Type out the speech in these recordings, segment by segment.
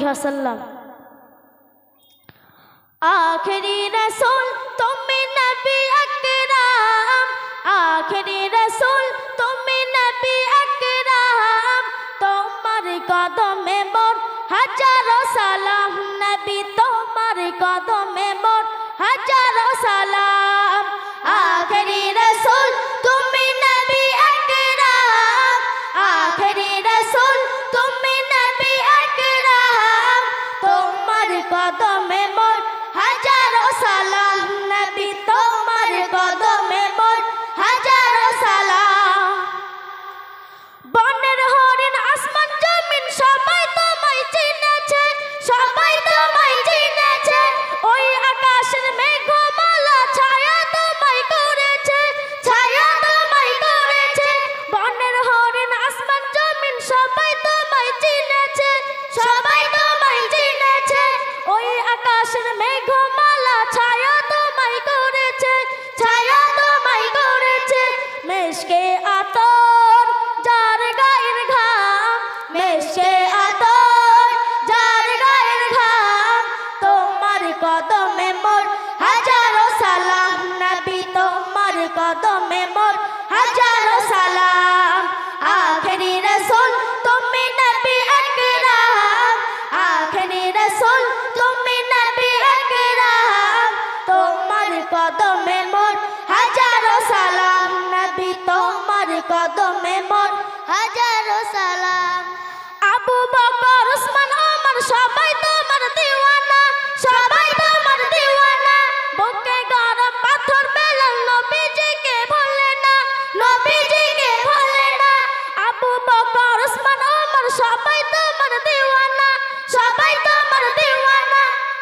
আলাইহাসাল্লাম আখেরি রসুল, তুমি নবী আকরাম। আখেরি রসুল, তুমি নবী আকরাম। তোমার কদমে মোর হাজারো সালাম। নবী, তোমার কদমে মোর হাজারো সালাম। কদমে মোর হাজারো সালাম। আখেরি রসুল, তুমি নবী আকরাম। আখেরি রসুল, তুমি নবী আকরাম। তোমার কদমে মোর হাজারো সালাম। নবী, তোমার কদমে মোর হাজারো সালাম। আবু বকর উসমান ওমর সবাই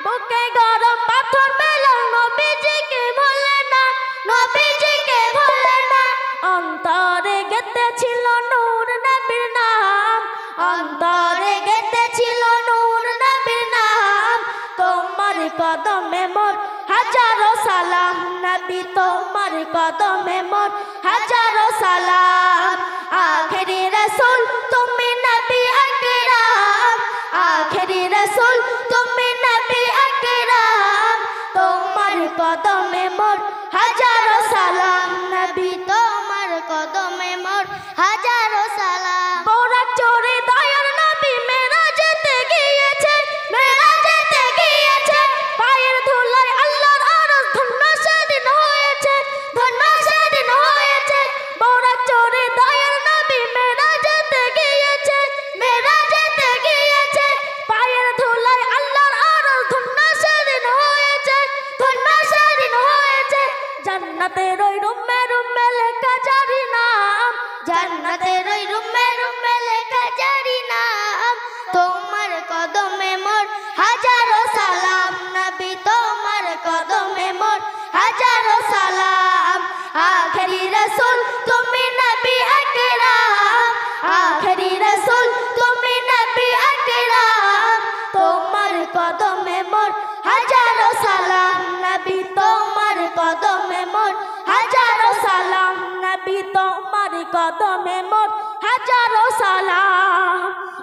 বুকে গরম পাথর বেলাল নবীজিকে ভুলে না, নবীজিকে ভুলে না। অন্তরে গেতে ছিল নূর নবীর নাম, অন্তরে গেতে ছিল নূর নবীর নাম। তোমার কদমে মোর হাজারো সালাম, নবী তোমার কদমে মোর হাজারো সালাম। আখেরি রসুল, তুমি নবী আকরাম আখেরি রসুল, তুমি মোর হাজারো জান্নাতের ওই রুমে রুমে লেখা জারি নাম। জান্নাতের ওই রুমে রুমে লেখা জারি নাম। তোমার কদমে মোর হাজারো সালাম। নবী, তোমার কদমে মোর হাজারো সালাম। আখেরি রসুল, তুমি নবী আকরাম। আখেরি রসুল, তুমি নবী আকরাম। তোমার কদমে মোর কদমে মোট হাজারো সালাম।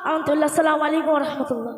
আলহামদুলিল্লাহ সালাম আলাইকুম রহমতুল্লাহ।